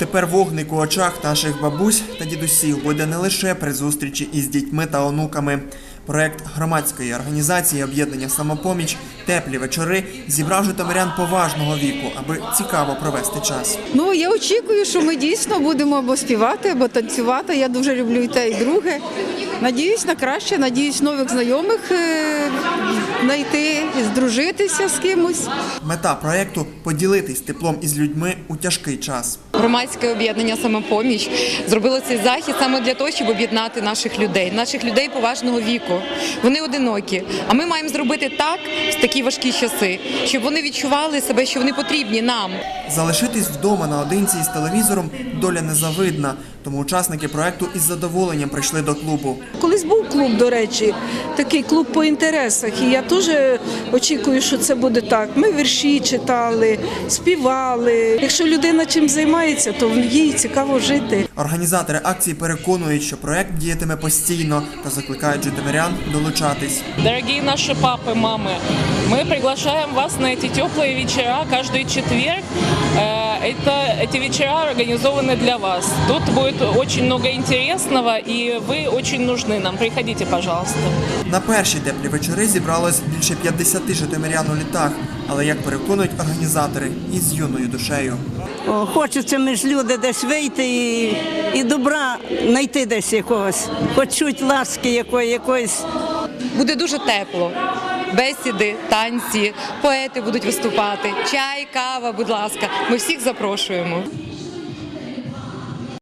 Тепер вогник у очах наших бабусь та дідусів буде не лише при зустрічі із дітьми та онуками. Проект громадської організації об'єднання самопоміч теплі вечори зібрав житомирян поважного віку, аби цікаво провести час. Ну я очікую, що ми дійсно будемо або співати, або танцювати. Я дуже люблю і те, і друге. Надіюсь на краще, надіюсь нових знайомих е, знайти, здружитися з кимось. Мета проекту поділитись теплом із людьми у тяжкий час. Громадське об'єднання самопоміч зробило цей захід саме для того, щоб об'єднати наших людей, наших людей поважного віку. Вони одинокі. А ми маємо зробити так в важкі часи, щоб вони відчували себе, що вони потрібні нам. Залишитись вдома наодинці із телевізором доля незавидна, тому учасники проекту із задоволенням прийшли до клубу. Колись був клуб, до речі, такий клуб по інтересах, і я теж очікую, що це буде так. Ми вірші читали, співали. Якщо людина чим займається, то їй цікаво жити. Організатори акції переконують, що проект діятиме постійно та закликають житомирян долучатись. Дорогие наши папы, мамы, мы приглашаем вас на эти теплые вечера каждый четверг. Э, Это, эти вечера организованы для вас. Тут будет очень много интересного, и вы очень нужны нам. Приходите, пожалуйста. На перші теплі вечори зібралось більше 50 житомирян у літах, але як переконують організатори, із юною душею. О, Хочеться між люди десь вийти і, і добра знайти десь якогось, хоч чуть ласки якої, якоїсь. Буде дуже тепло. Бесіди, танці, поети будуть виступати, чай, кава, будь ласка. Ми всіх запрошуємо.